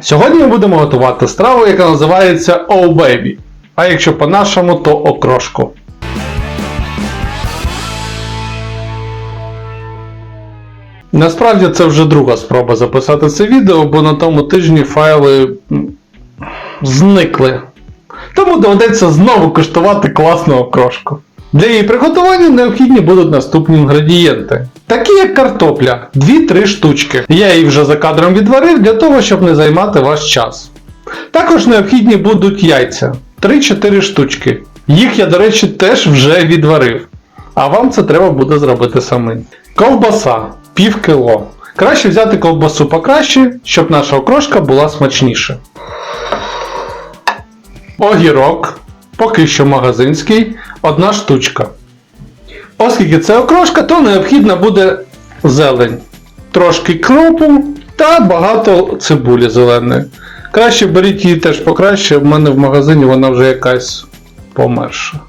Сьогодні ми будемо готувати страву, яка називається Oh Baby. А якщо по-нашому, то окрошку. Насправді це вже друга спроба записати це відео, бо на тому тижні файли зникли. Тому доведеться знову коштувати класну окрошку. Для її приготування необхідні будуть наступні інгредієнти. Такі як картопля, 2-3 штучки. Я її вже за кадром відварив для того, щоб не займати ваш час. Також необхідні будуть яйця 3-4 штучки. Їх я, до речі, теж вже відварив. А вам це треба буде зробити самим. Ковбаса пів кіло. Краще взяти ковбасу покраще, щоб наша окрошка була смачніша. Огірок, поки що магазинський, одна штучка. Оскільки це окрошка, то необхідна буде зелень. Трошки кропу та багато цибулі зеленої. Краще беріть її теж покраще, в мене в магазині вона вже якась померша.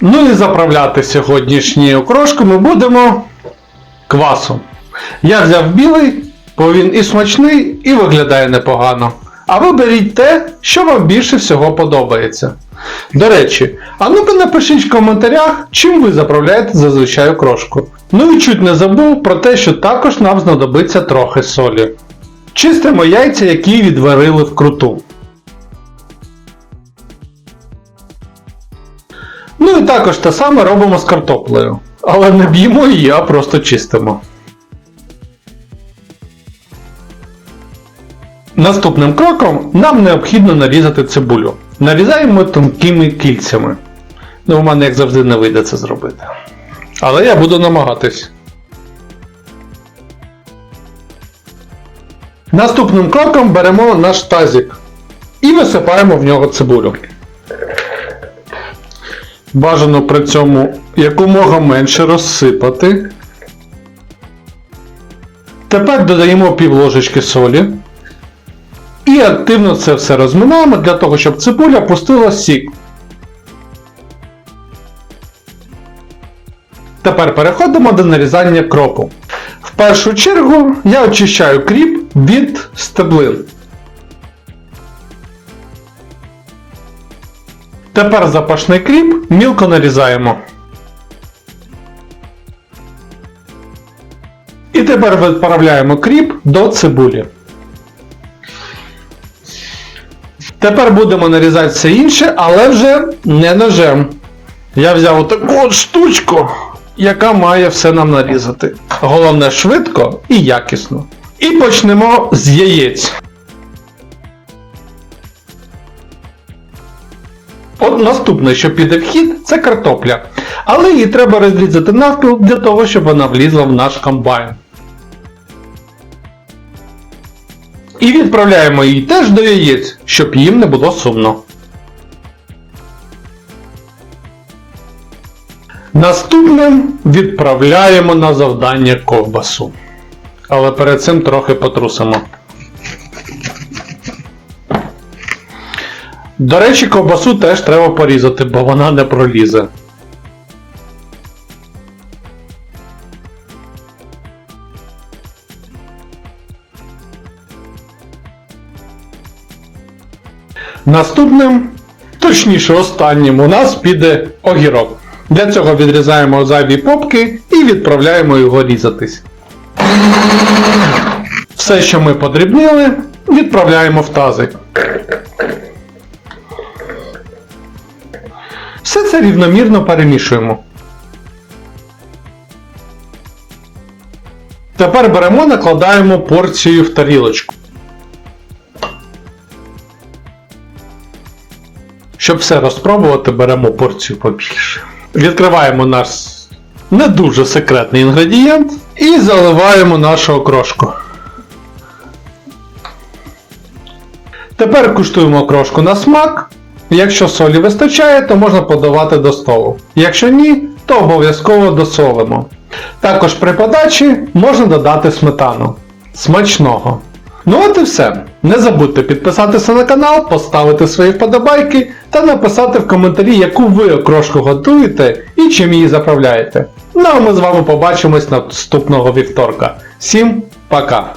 Ну і заправляти сьогоднішню окрошку ми будемо квасом. Я взяв білий, бо він і смачний, і виглядає непогано. А ви беріть те, що вам більше всього подобається. До речі, а ну-ка напишіть в коментарях, чим ви заправляєте зазвичай окрошку. Ну і чуть не забув про те, що також нам знадобиться трохи солі. Чистимо яйця, які відварили вкруту. Ну і також те саме робимо з картоплею. Але не б'ємо її, а просто чистимо. Наступним кроком нам необхідно нарізати цибулю. Нарізаємо тонкими кільцями. Ну, у мене, як завжди, не вийде це зробити. Але я буду намагатись. Наступним кроком беремо наш тазик і висипаємо в нього цибулю. Бажано при цьому якомога менше розсипати. Тепер додаємо пів ложечки солі. І активно це все розминаємо для того, щоб цибуля пустила сік. Тепер переходимо до нарізання кропу. В першу чергу я очищаю кріп від стеблин. Тепер запашний кріп мілко нарізаємо. І тепер відправляємо кріп до цибулі. Тепер будемо нарізати все інше, але вже не ножем. Я взяв отаку от штучку, яка має все нам нарізати. Головне швидко і якісно. І почнемо з яєць. От наступне, що піде в хід, це картопля. Але її треба розрізати навпіл для того, щоб вона влізла в наш комбайн. І відправляємо її теж до яєць, щоб їм не було сумно. Наступним відправляємо на завдання ковбасу. Але перед цим трохи потрусимо. До речі, ковбасу теж треба порізати, бо вона не пролізе. Наступним, точніше останнім, у нас піде огірок. Для цього відрізаємо зайві попки і відправляємо його різатись. Все, що ми подрібнили, відправляємо в тазик. Все це рівномірно перемішуємо. Тепер беремо, накладаємо порцію в тарілочку. Щоб все розпробувати, беремо порцію побільше. Відкриваємо наш не дуже секретний інгредієнт і заливаємо нашу окрошку. Тепер куштуємо окрошку на смак. Якщо солі вистачає, то можна подавати до столу. Якщо ні, то обов'язково досолимо. Також при подачі можна додати сметану. Смачного! Ну от і все. Не забудьте підписатися на канал, поставити свої вподобайки та написати в коментарі, яку ви окрошку готуєте і чим її заправляєте. Ну а ми з вами побачимось наступного вівторка. Всім пока!